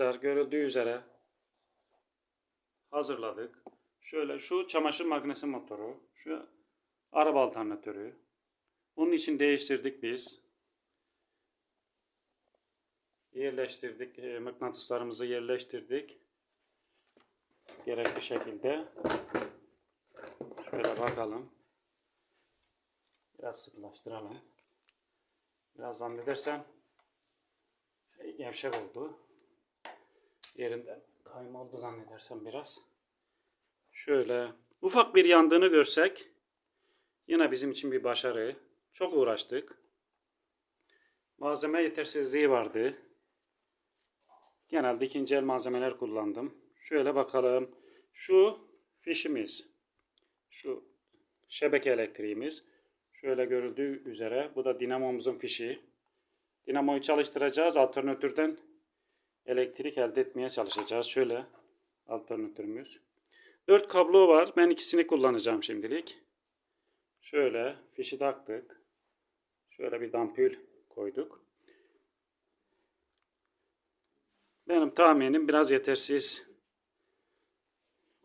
arkadaşlar görüldüğü üzere hazırladık. Şöyle şu çamaşır makinesi motoru, şu araba alternatörü. Bunun için değiştirdik biz. Yerleştirdik. e, Mıknatıslarımızı yerleştirdik. Gerekli şekilde. Şöyle bakalım. Biraz sıkılaştıralım. Biraz zannedersem şey gevşek oldu. Yerinden kayma oldu zannedersem biraz. Şöyle ufak bir yandığını görsek yine bizim için bir başarı. Çok uğraştık. Malzeme yetersizliği vardı. Genelde ikinci el malzemeler kullandım. Şöyle bakalım. Şu fişimiz. Şu şebeke elektriğimiz. Şöyle görüldüğü üzere bu da dinamomuzun fişi. Dinamoyu çalıştıracağız. Alternatörden elektrik elde etmeye çalışacağız. Şöyle alternatörümüz. 4 kablo var. Ben ikisini kullanacağım şimdilik. Şöyle fişi taktık. Şöyle bir dampül koyduk. Benim tahminim biraz yetersiz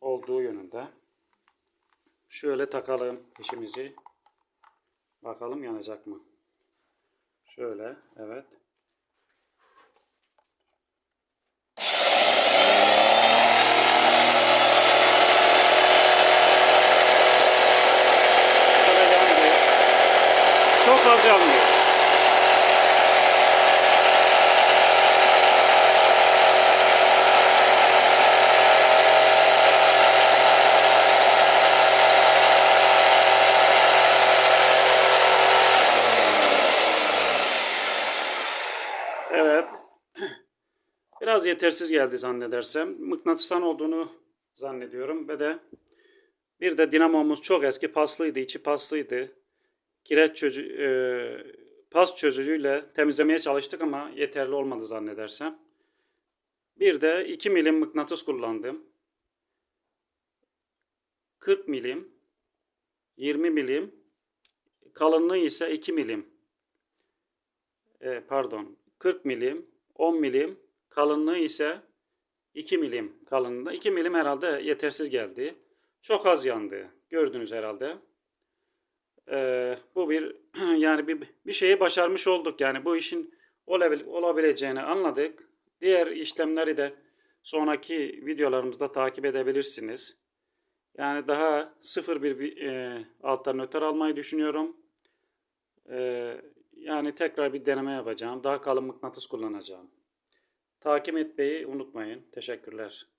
olduğu yönünde. Şöyle takalım fişimizi. Bakalım yanacak mı? Şöyle, evet. Şöyle yandı. Çok az yandı. Evet. Biraz yetersiz geldi zannedersem. Mıknatıstan olduğunu zannediyorum ve de bir de dinamomuz çok eski paslıydı, içi paslıydı. Kireç çözü, e, pas çözücüyle temizlemeye çalıştık ama yeterli olmadı zannedersem. Bir de 2 milim mıknatıs kullandım. 40 milim, 20 milim, kalınlığı ise 2 milim. E, pardon 40 milim, 10 milim, kalınlığı ise 2 milim kalınlığında. 2 milim herhalde yetersiz geldi. Çok az yandı. Gördünüz herhalde. Ee, bu bir yani bir, bir şeyi başarmış olduk. Yani bu işin olabil, olabileceğini anladık. Diğer işlemleri de sonraki videolarımızda takip edebilirsiniz. Yani daha sıfır bir, e, alternatör almayı düşünüyorum. Ee, yani tekrar bir deneme yapacağım. Daha kalın mıknatıs kullanacağım. Takip etmeyi unutmayın. Teşekkürler.